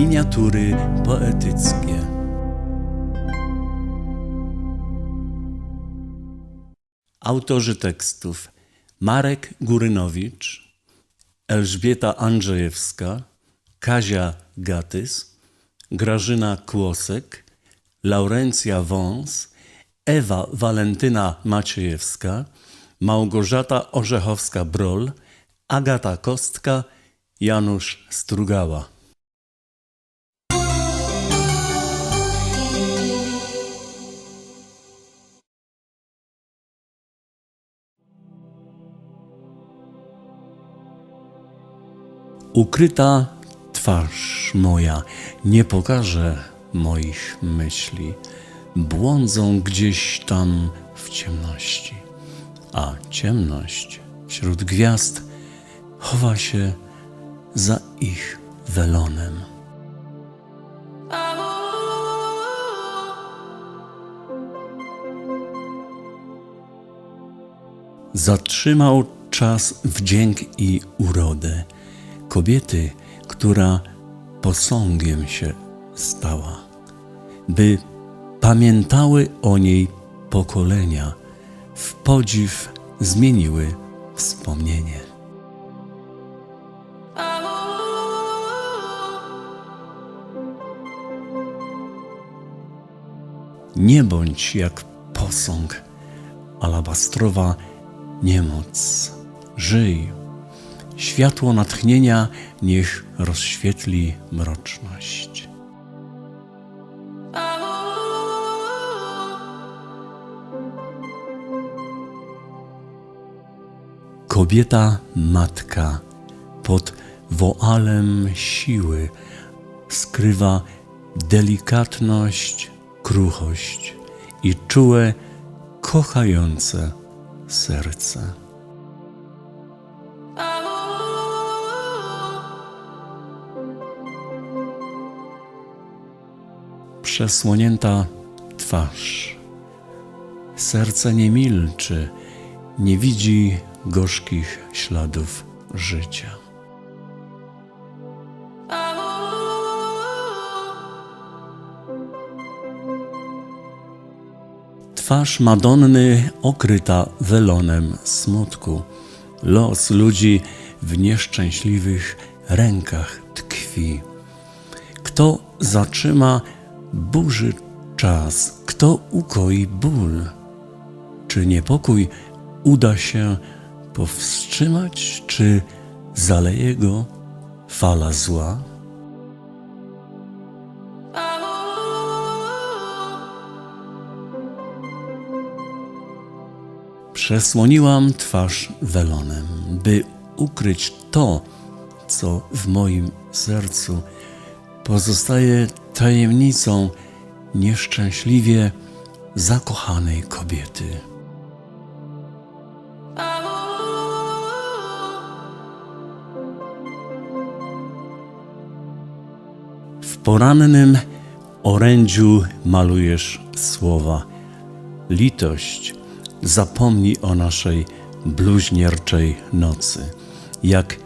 Miniatury poetyckie. Autorzy tekstów Marek Górynowicz, Elżbieta Andrzejewska, Kazia Gatys, Grażyna Kłosek, Laurencja Wąs, Ewa Walentyna Maciejewska, Małgorzata Orzechowska-Brol, Agata Kostka, Janusz Strugała. Ukryta twarz moja nie pokaże moich myśli. Błądzą gdzieś tam w ciemności, a ciemność wśród gwiazd chowa się za ich welonem. Zatrzymał czas wdzięk i urodę kobiety, która posągiem się stała, by pamiętały o niej pokolenia, w podziw zmieniły wspomnienie. Nie bądź jak posąg, alabastrowa niemoc. Żyj. Światło natchnienia niech rozświetli mroczność. Kobieta matka pod woalem siły skrywa delikatność, kruchość i czułe, kochające serce. Przesłonięta twarz. Serce nie milczy, nie widzi gorzkich śladów życia. Twarz Madonny okryta welonem smutku. Los ludzi w nieszczęśliwych rękach tkwi. Kto zatrzyma burzy czas? Kto ukoi ból? Czy niepokój uda się powstrzymać, czy zaleje go fala zła? Przesłoniłam twarz welonem, by ukryć to, co w moim sercu pozostaje tajemnicą nieszczęśliwie zakochanej kobiety. W porannym orędziu malujesz słowa. Litość, zapomnij o naszej bluźnierczej nocy. Jak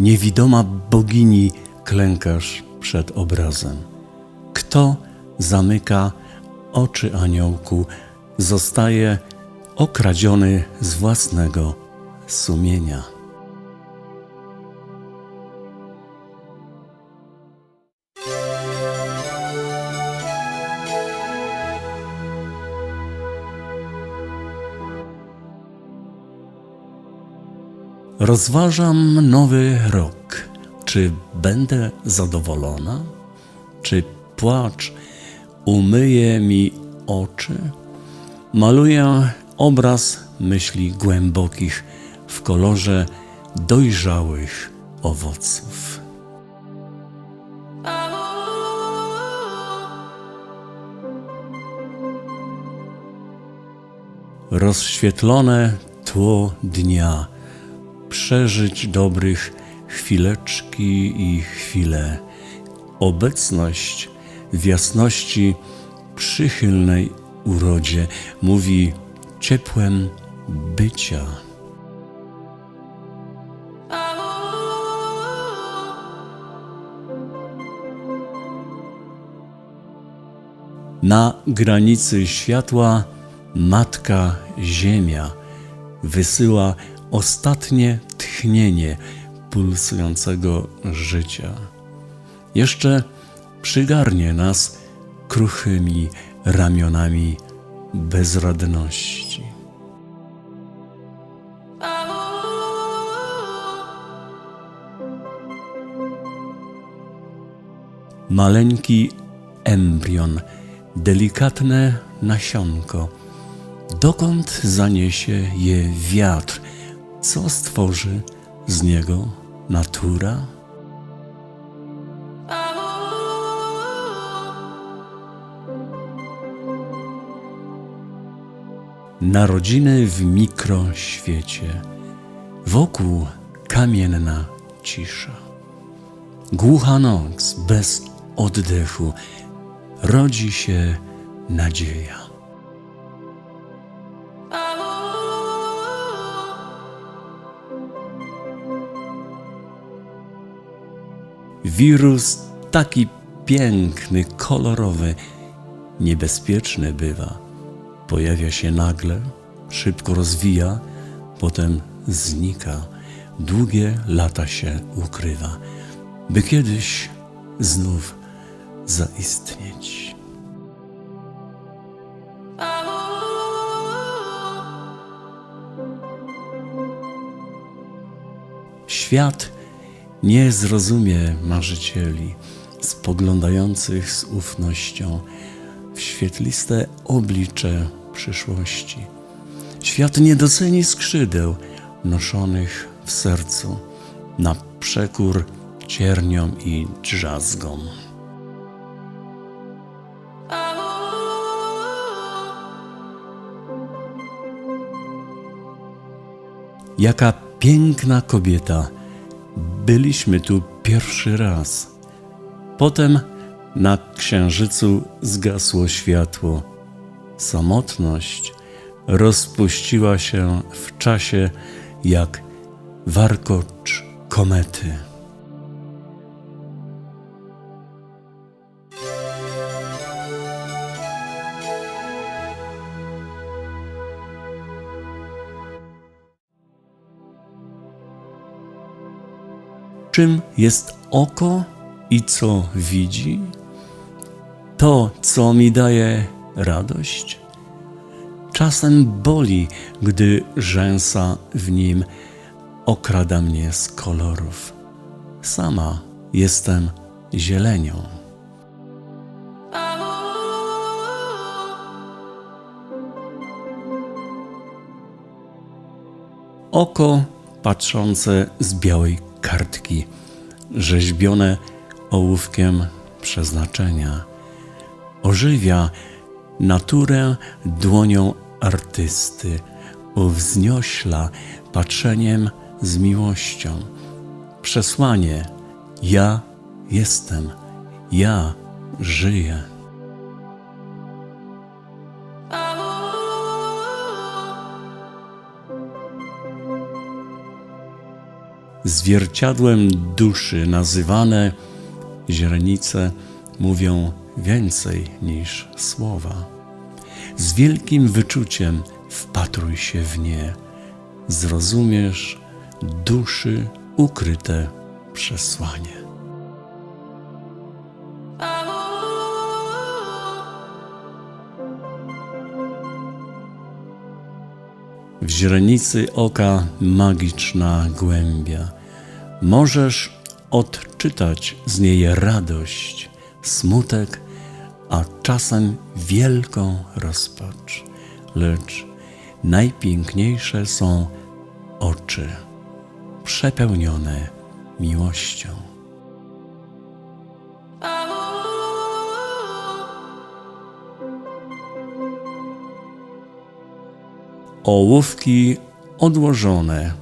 niewidoma bogini klękasz przed obrazem. Kto zamyka oczy aniołku, zostaje okradziony z własnego sumienia. Rozważam nowy rok. Czy będę zadowolona? Czy płacz umyje mi oczy? Maluję obraz myśli głębokich w kolorze dojrzałych owoców. Rozświetlone tło dnia, przeżyć dobrych chwileczki i chwile, obecność w jasności przychylnej urodzie mówi ciepłem bycia. Na granicy światła Matka Ziemia wysyła ostatnie tchnienie pulsującego życia. Jeszcze przygarnie nas kruchymi ramionami bezradności. Maleńki embrion, delikatne nasionko. Dokąd zaniesie je wiatr? Co stworzy z niego natura? Narodziny w mikroświecie. Wokół kamienna cisza. Głucha noc bez oddechu. Rodzi się nadzieja. Wirus taki piękny, kolorowy, niebezpieczny bywa. Pojawia się nagle, szybko rozwija, potem znika, długie lata się ukrywa, by kiedyś znów zaistnieć. Świat nie zrozumie marzycieli, spoglądających z ufnością w świetliste oblicze przyszłości. Świat nie doceni skrzydeł noszonych w sercu na przekór cierniom i drzazgom. Jaka piękna kobieta! Byliśmy tu pierwszy raz. Potem na księżycu zgasło światło. Samotność rozpuściła się w czasie jak warkocz komety. Czym jest oko i co widzi? To, co mi daje radość? Czasem boli, gdy rzęsa w nim okrada mnie z kolorów. Sama jestem zielenią. Oko patrzące z białej kartki, rzeźbione ołówkiem przeznaczenia, ożywia naturę dłonią artysty, uwzniośla patrzeniem z miłością. Przesłanie: Ja jestem, ja żyję. Zwierciadłem duszy nazywane źrenice mówią więcej niż słowa. Z wielkim wyczuciem wpatruj się w nie, zrozumiesz duszy ukryte przesłanie. W źrenicy oka magiczna głębia. Możesz odczytać z niej radość, smutek, a czasem wielką rozpacz. Lecz najpiękniejsze są oczy, przepełnione miłością. Ołówki odłożone,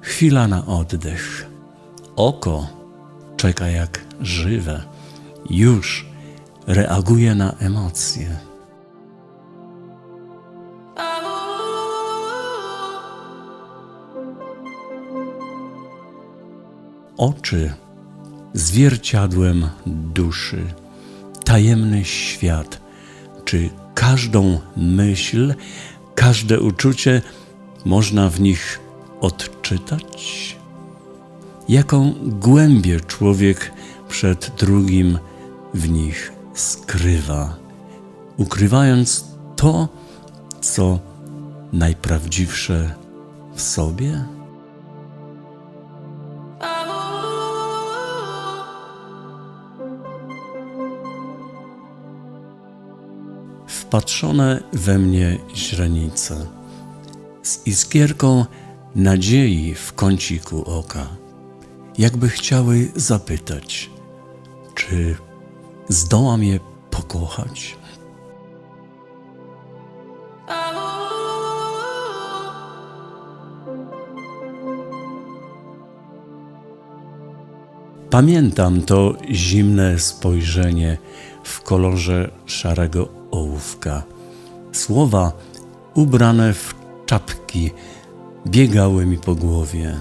chwila na oddech. Oko czeka jak żywe, już reaguje na emocje. Oczy zwierciadłem duszy, tajemny świat Czy każdą myśl, każde uczucie można w nich odczytać? Jaką głębię człowiek przed drugim w nich skrywa, ukrywając to, co najprawdziwsze w sobie? Wpatrzone we mnie źrenice, z iskierką nadziei w kąciku oka, jakby chciały zapytać, czy zdołam je pokochać? Pamiętam to zimne spojrzenie w kolorze szarego ołówka. Słowa ubrane w czapki biegały mi po głowie.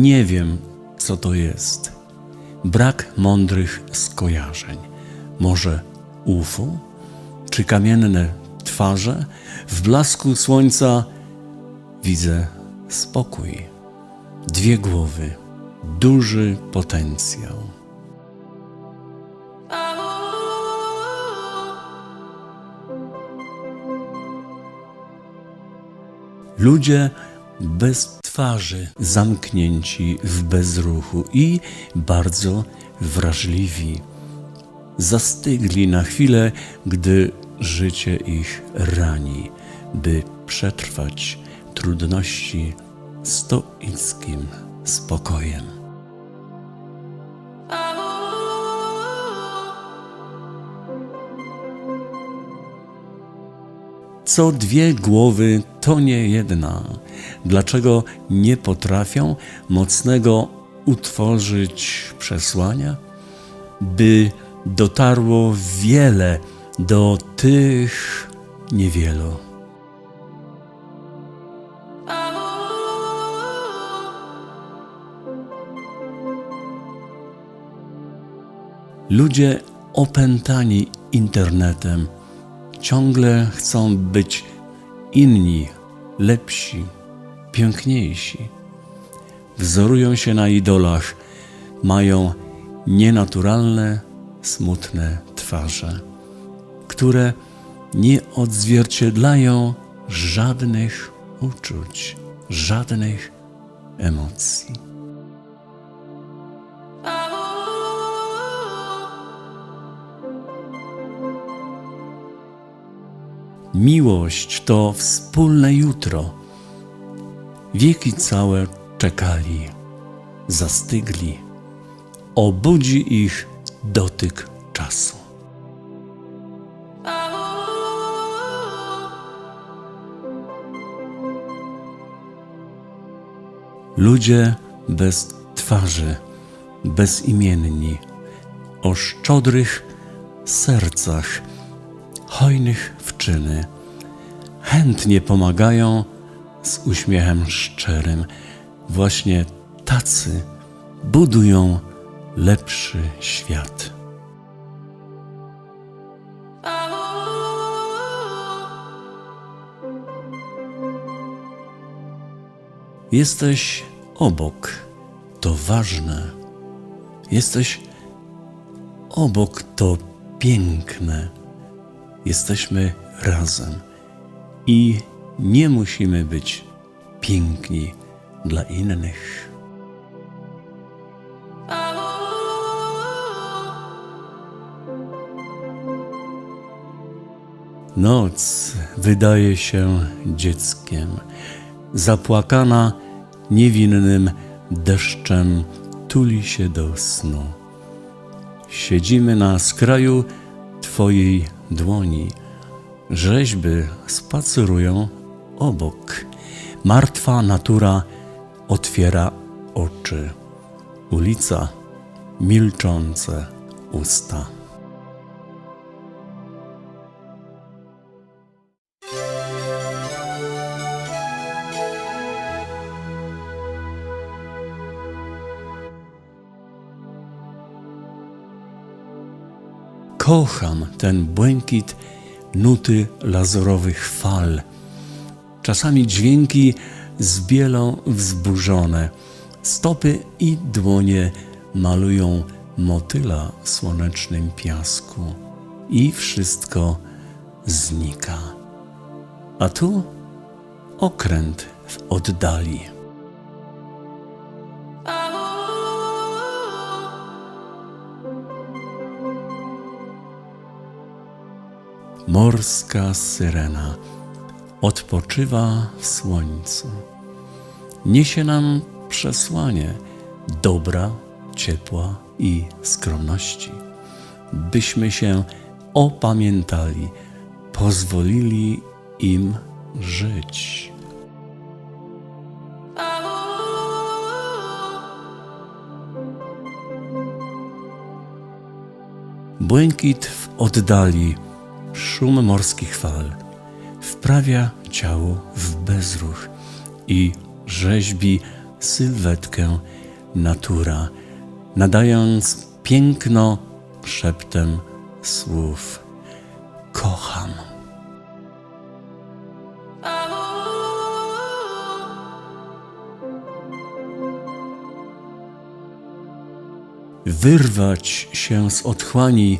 Nie wiem, co to jest. Brak mądrych skojarzeń. Może UFO? Czy kamienne twarze? W blasku słońca widzę spokój. Dwie głowy, duży potencjał. Ludzie bez twarzy, zamknięci w bezruchu i bardzo wrażliwi. Zastygli na chwilę, gdy życie ich rani, by przetrwać trudności stoickim spokojem. Co dwie głowy to nie jedna. Dlaczego nie potrafią mocnego utworzyć przesłania, by dotarło wiele do tych niewielu? Ludzie opętani internetem ciągle chcą być inni, lepsi, piękniejsi. Wzorują się na idolach, mają nienaturalne, smutne twarze, które nie odzwierciedlają żadnych uczuć, żadnych emocji. Miłość to wspólne jutro. Wieki całe czekali, zastygli. Obudzi ich dotyk czasu. Ludzie bez twarzy, bezimienni, o szczodrych sercach, hojnych w czyny, chętnie pomagają z uśmiechem szczerym. Właśnie tacy budują lepszy świat. Jesteś obok, to ważne. Jesteś obok, to piękne. Jesteśmy razem i nie musimy być piękni dla innych. Noc wydaje się dzieckiem, zapłakana niewinnym deszczem tuli się do snu. Siedzimy na skraju Twojej dłoni, Rzeźby spacerują obok. Martwa natura otwiera oczy. Ulica milczące usta. Kocham ten błękit nuty lazurowych fal. Czasami dźwięki z bielą wzburzone. Stopy i dłonie malują motyla w słonecznym piasku. I wszystko znika. A tu okręt w oddali. Morska syrena odpoczywa w słońcu. Niesie nam przesłanie dobra, ciepła i skromności, byśmy się opamiętali, pozwolili im żyć. Błękit w oddali, szum morskich fal wprawia ciało w bezruch i rzeźbi sylwetkę natura, nadając piękno szeptem słów. Kocham. wyrwać się z otchłani,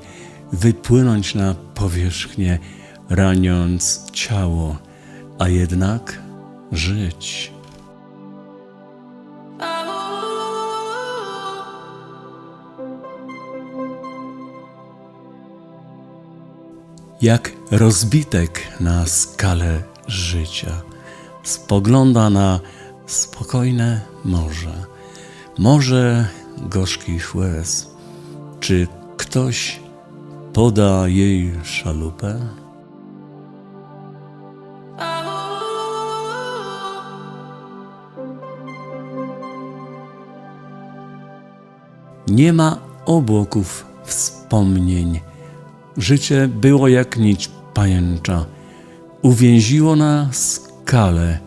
wypłynąć na powierzchnię, raniąc ciało, a jednak żyć. Jak rozbitek na skalę życia, spogląda na spokojne morze, morze gorzkich łez. Czy ktoś poda jej szalupę? Nie ma obłoków wspomnień. Życie było jak nić pajęcza. Uwięziło na skale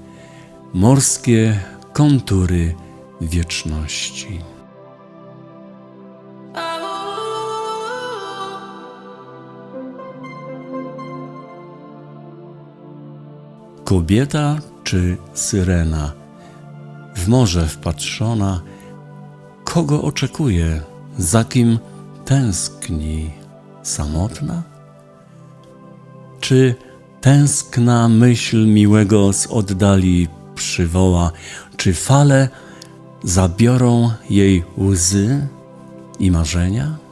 morskie kontury wieczności. Kobieta czy syrena, w morze wpatrzona, kogo oczekuje, za kim tęskni, samotna? Czy tęskna myśl miłego z oddali przywoła, czy fale zabiorą jej łzy i marzenia?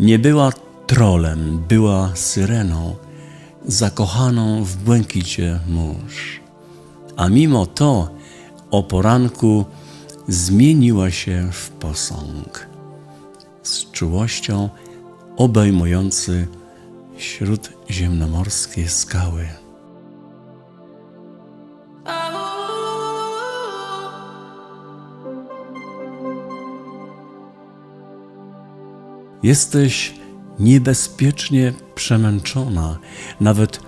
Nie była trolem, była syreną, zakochaną w błękicie mórz. A mimo to o poranku zmieniła się w posąg, z czułością obejmujący śródziemnomorskie skały. Jesteś niebezpiecznie przemęczona, nawet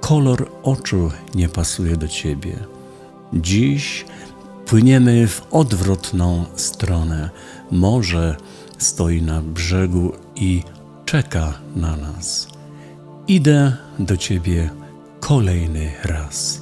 kolor oczu nie pasuje do ciebie. Dziś płyniemy w odwrotną stronę. Morze stoi na brzegu i czeka na nas. Idę do ciebie kolejny raz.